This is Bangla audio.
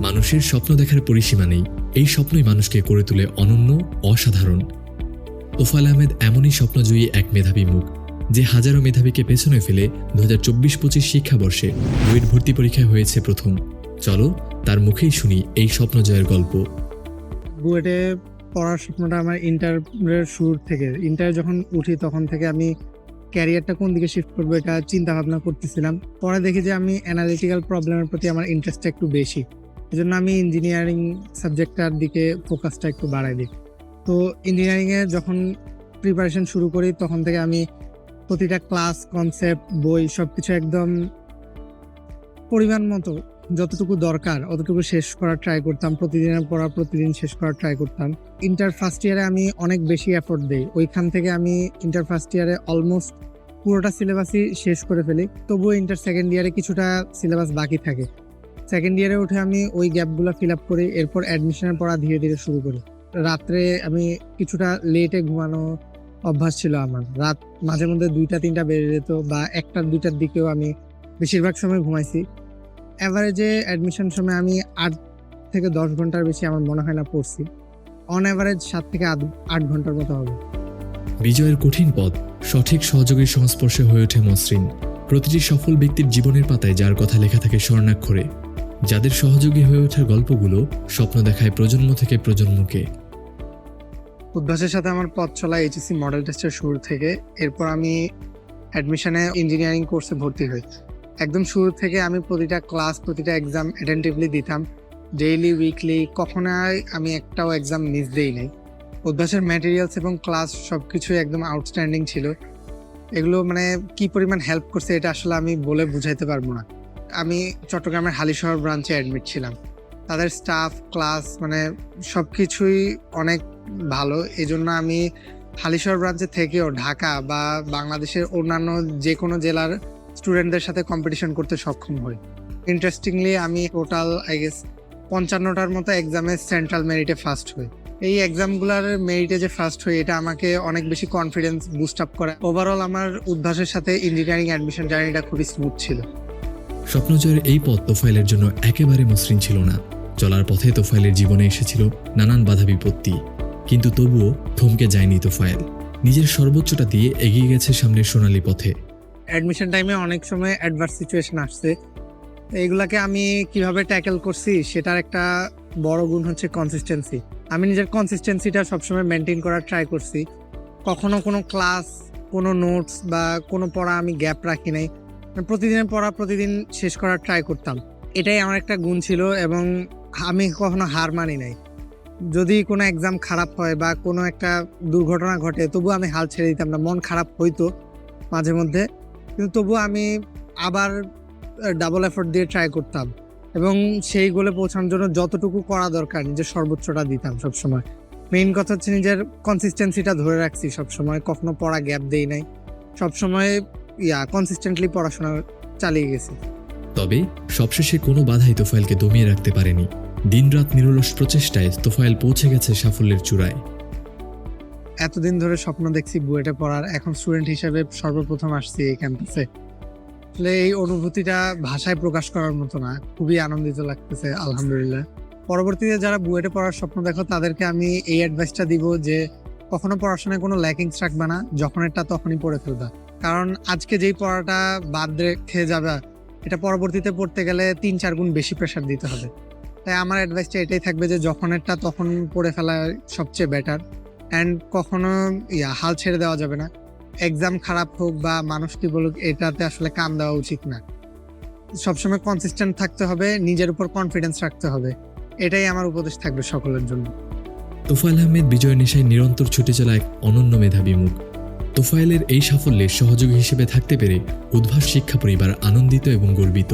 মানুষের স্বপ্ন দেখার পরিসীমা নেই। এই স্বপ্নই মানুষকে করে তোলে অনন্য, অসাধারণ। তোফাল আহমেদ এমনই স্বপ্ন স্বপ্নজয়ী এক মেধাবী মুখ, যে হাজারো মেধাবীকে পেছনে ফেলে দু হাজার চব্বিশ পঁচিশ শিক্ষাবর্ষে বুয়েট ভর্তি পরীক্ষায় হয়েছে প্রথম। চলো, তার মুখেই শুনি এই স্বপ্নজয়ের গল্প। বুয়েটে পড়ার স্বপ্নটা আমার ইন্টারের শুরু থেকে। ইন্টার যখন উঠি তখন থেকে আমি ক্যারিয়ারটা কোন দিকে শিফট করব এটা চিন্তা ভাবনা করতেছিলাম। পরে দেখি যে আমি অ্যানালিটিক্যাল প্রবলেমের প্রতি আমার ইন্টারেস্টটা একটু বেশি। এই জন্য আমি ইঞ্জিনিয়ারিং সাবজেক্টটার দিকে ফোকাসটা একটু বাড়াই দিই। তো ইঞ্জিনিয়ারিংয়ে যখন প্রিপারেশন শুরু করি, তখন থেকে আমি প্রতিটা ক্লাস কনসেপ্ট বই সব কিছু একদম পরিমাণ মতো যতটুকু দরকার, অতটুকু শেষ করার ট্রাই করতাম। প্রতিদিনের পড়া প্রতিদিন শেষ করার ট্রাই করতাম। ইন্টার ফার্স্ট ইয়ারে আমি অনেক বেশি এফোর্ট দিই। ওইখান থেকে আমি ইন্টার ফার্স্ট ইয়ারে অলমোস্ট পুরোটা সিলেবাসই শেষ করে ফেলি। তবুও ইন্টার সেকেন্ড ইয়ারে কিছুটা সিলেবাস বাকি থাকে। সেকেন্ড ইয়ারে উঠে আমি ওই গ্যাপগুলো ফিল আপ করি এরপর অ্যাডমিশনের পড়া ধীরে ধীরে শুরু করি। রাত্রে আমি কিছুটা লেটে ঘুমানো অভ্যাস ছিল আমার। রাত মাঝে মধ্যে দুইটা, তিনটা বেড়ে যেত বা একটা, দুইটার দিকেও আমি বেশিরভাগ সময় ঘুমাইছি। অ্যাভারেজে অ্যাডমিশন সময় আমি আট থেকে দশ ঘণ্টার বেশি আমার মনে হয় না পড়ছি। অন অ্যাভারেজ সাত থেকে আট ঘণ্টার মতো হবে। বিজয়ের কঠিন পথ, সঠিক সহযোগীর সংস্পর্শে হয়ে ওঠে মসৃণ। প্রতিটি সফল ব্যক্তির জীবনের পাতায় যার কথা লেখা থাকে স্বর্ণাক্ষরে। যাদের সহযোগী হয়ে ওঠার গল্পগুলো স্বপ্ন দেখায় প্রজন্ম থেকে প্রজন্মকে। উদ্ভাসের সাথে আমার পথ চলা এইচএসসি মডেল টেস্টের শুরু থেকে এরপর আমি অ্যাডমিশনে ইঞ্জিনিয়ারিং কোর্সে ভর্তি হই। একদম শুরু থেকে আমি প্রতিটা ক্লাস প্রতিটা এক্সাম অ্যাটেন্টিভলি দিতাম। ডেইলি উইকলি কখনোই আমি একটাও এক্সাম মিস দেই নাই। অভ্যাসের ম্যাটেরিয়ালস এবং ক্লাস সব কিছুই একদম আউটস্ট্যান্ডিং ছিল। এগুলো মানে কি পরিমাণ হেল্প করছে এটা আসলে আমি বলে বুঝাইতে পারব না। আমি চট্টগ্রামের হালিশহর ব্রাঞ্চে অ্যাডমিট ছিলাম। তাদের স্টাফ ক্লাস মানে সব কিছুই অনেক ভালো। এই জন্য আমি হালিশহর ব্রাঞ্চে থেকেও ঢাকা বা বাংলাদেশের অন্যান্য যে কোনো জেলার স্টুডেন্টদের সাথে কম্পিটিশন করতে সক্ষম হই। ইন্টারেস্টিংলি আমি টোটাল আই গেস পঞ্চান্নটার মতো এক্সামে সেন্ট্রাল মেরিটে ফার্স্ট হই। এই এক্সামগুলোর মেরিটে যে ফার্স্ট হই, এটা আমাকে অনেক বেশি কনফিডেন্স বুস্ট আপ করে। ওভারঅল আমার উদ্ভাসের সাথে ইঞ্জিনিয়ারিং অ্যাডমিশন জার্নিটা খুবই স্মুথ ছিল। স্বপ্নজয়ের এই পথ তোফাইলের জন্য একেবারে মসৃণ ছিল না। চলার পথে তোফাইলের জীবনে এসেছিল নানান বাধা বিপত্তি। কিন্তু তবুও থমকে যায়নি তোফায়েল। নিজের সর্বোচ্চটা দিয়ে এগিয়ে গেছে সামনের সোনালী পথে। অ্যাডমিশন টাইমে অনেক সময় অ্যাডভার্স সিচুয়েশন আসছে। এইগুলাকে আমি কীভাবে ট্যাকেল করছি সেটার একটা বড় গুণ হচ্ছে কনসিস্টেন্সি আমি নিজের কনসিস্টেন্সিটা সবসময় মেনটেন করার ট্রাই করছি। কখনো কোনো ক্লাস কোনো নোটস বা কোনো পড়া আমি গ্যাপ রাখি নাই। প্রতিদিনের পড়া, প্রতিদিন শেষ করার ট্রাই করতাম। এটাই আমার একটা গুণ ছিল এবং আমি কখনো হার মানি নাই। যদি কোনো এক্সাম খারাপ হয় বা কোনো একটা দুর্ঘটনা ঘটে, তবুও আমি হাল ছেড়ে দিতাম না। মন খারাপ হইতো মাঝে মধ্যে, কিন্তু তবুও আমি আবার ডাবল এফোর্ট দিয়ে ট্রাই করতাম। এবং সেই গোলে পৌঁছানোর জন্য যতটুকু করা দরকার, নিজের সর্বোচ্চটা দিতাম সবসময়। মেইন কথা হচ্ছে নিজের কনসিস্টেন্সিটা ধরে রাখছি সবসময়। কখনো পড়া গ্যাপ দেই নাই। সবসময় ইয়া কনসিস্টেন্টলি পড়াশোনা চালিয়ে গেছি। তবে সবশেষে কোনো বাধাই তোফায়েলকে দমিয়ে রাখতে পারেনি। দিনরাত নিরলস প্রচেষ্টায় তোফায়েল পৌঁছে গেছে সাফল্যের চূড়ায়। এতদিন ধরে স্বপ্ন দেখছি বুয়েটে পড়ার। এখন স্টুডেন্ট হিসেবে সর্বপ্রথম আসছি এই ক্যাম্পাসে আসলে এই অনুভূতিটা ভাষায় প্রকাশ করার মতো না। খুবই আনন্দিত লাগতেছে আলহামদুলিল্লাহ। পরবর্তীতে যারা বুয়েটে পড়ার স্বপ্ন দেখো তাদেরকে আমি এই অ্যাডভাইসটা দিব যে কখনো পড়াশোনায় কোনো ল্যাকিংস রাখবে না। যখনেরটা তখনই পড়ে ফেলবা। কারণ আজকে যেই পড়াটা বাদ রেখে যাবে, এটা পরবর্তীতে পড়তে গেলে তিন, চার গুণ বেশি প্রেশার দিতে হবে। তাই আমার অ্যাডভাইসটা এটাই থাকবে যে যখন যখনেরটা তখন পড়ে ফেলা সবচেয়ে বেটার অ্যান্ড কখনো, ইয়া, হাল ছেড়ে দেওয়া যাবে না। এক্সাম খারাপ হোক বা মানুষ কি বলুক, এটাতে আসলে কান দেওয়া উচিত না। সবসময় কনসিস্টেন্ট থাকতে হবে, নিজের উপর কনফিডেন্স রাখতে হবে। এটাই আমার উপদেশ থাকবে সকলের জন্য। তোফায়েল আহমেদ, বিজয় নেশায় নিরন্তর ছুটে চলা এক অনন্য মেধাবী মুখ। তোফায়েলের এই সাফল্যের সহযোগী হিসেবে থাকতে পেরে উদ্ভাস শিক্ষা পরিবার আনন্দিত এবং গর্বিত।